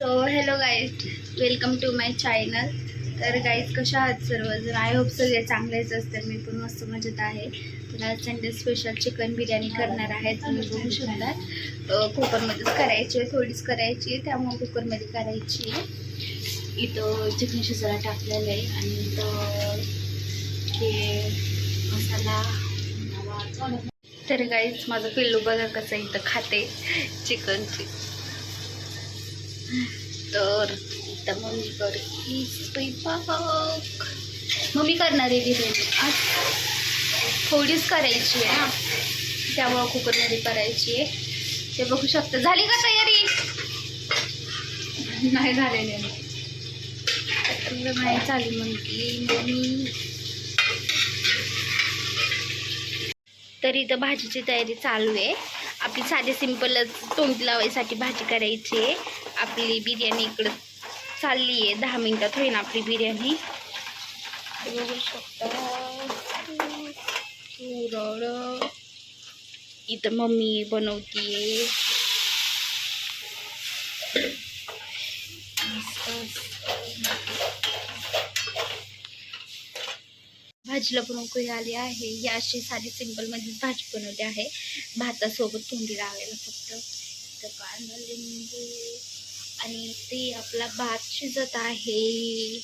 So hello guys welcome to my channel तर guys कशा आहात सर्वजण? आय होप सगळे चांगलेच असतील. मी पण मस्त मजेत आहे. तर आज संडे स्पेशल चिकन बिर्याणी करणार आहे तुम्ही बघू शकता. कुकरमध्येच करायची आहे. थोडीच करायची आहे. त्यामुळे कुकरमध्ये करायची आहे. इथं चिकन शिजायला टाकलेलं आहे. आणि इथं हे मसाला तर गाईज माझं पिल्लू बघा कसं इथं खाते. चिकनची तर इथं मम्मी करते स्वयंपाक. मम्मी करणार आहे बिर्याणी आज थोडीच करायची आहे ना त्यामुळं कुकरमध्ये करायची आहे. ते बघू शकता. झाली का तयारी? नाही झालेली नाही. झाली म्हणते. मम्मी. तर इथं भाजीची तयारी चालू आहे. आपली साधी सिंपलच तोंड लावायसाठी भाजी करायची आहे. आपली बिर्याणी इकडं चालली आहे. दहा मिनटात होईल आपली बिर्याणी. बघू शकता. इथं मम्मी बनवतीये. भाजीला पण उकळी आली आहे. ही अशी साधी सिंपलमध्येच भाजी बनवली आहे. भातासोबत तोंडी लावायला फक्त. तर कांदा लिंबू आणि ते आपला भात शिजत आहे.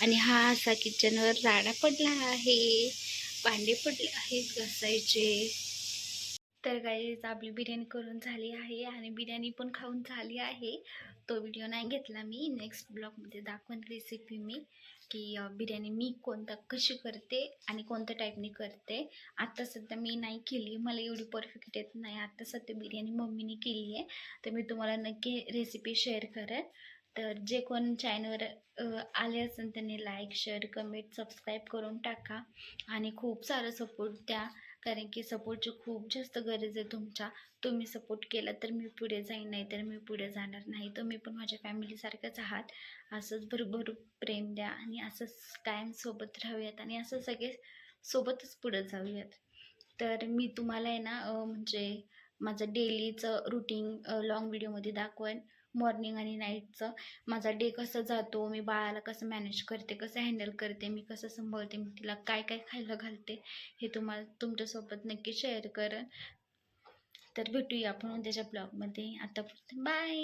आणि हा असा किचनवर राडा पडला आहे. भांडे पडले आहेत घासायचे. तर काही आपली बिर्याणी करून झाली आहे आणि बिर्याणी पण खाऊन झाली आहे. तो व्हिडिओ नाही घेतला मी. नेक्स्ट ब्लॉगमध्ये दाखवून रेसिपी मी की बिर्याणी मी कोणता कशी करते आणि कोणत्या टाईपने करते. आत्ता सध्या मी नाही केली. मला एवढी परफेक्ट येत नाही. आत्ता सध्या बिर्याणी मम्मीने केली आहे. तर मी तुम्हाला नक्की रेसिपी शेअर करेन. तर जे कोण चॅनलवर आले असेल त्यांनी लाईक शेअर कमेंट सबस्क्राईब करून टाका. आणि खूप सारं सपोर्ट द्या. कारण की सपोर्टची खूप जास्त गरज आहे तुमच्या. तुम्ही सपोर्ट केला तर मी पुढे जाईन नाही तर मी पुढे जाणार नाही. तुम्ही पण माझ्या फॅमिलीसारखंच आहात. असंच भरभर प्रेम द्या आणि असंच कायम सोबत राहूयात आणि असं सगळे सोबतच पुढे जाऊयात. तर मी तुम्हाला आहे ना म्हणजे माझं डेलीचं रुटीन लॉंग व्हिडिओमध्ये दाखवेन. मॉर्निंग आणि नाईटचं माझा डे कसं जातो मी बाळाला कसं मॅनेज करते कसं हँडल करते मी कसं सांभाळते मी तिला काय काय खायला घालते हे तुम्हाला तुमच्यासोबत नक्की शेअर करेन. तर भेटूया आपण उद्याच्या ब्लॉगमध्ये आतापर्यंत बाय